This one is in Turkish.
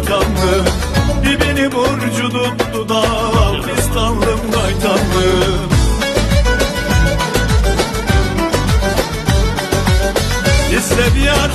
gaytanlı Dibini burcudum dudağım Fistanlım gaytanlı İste bir yar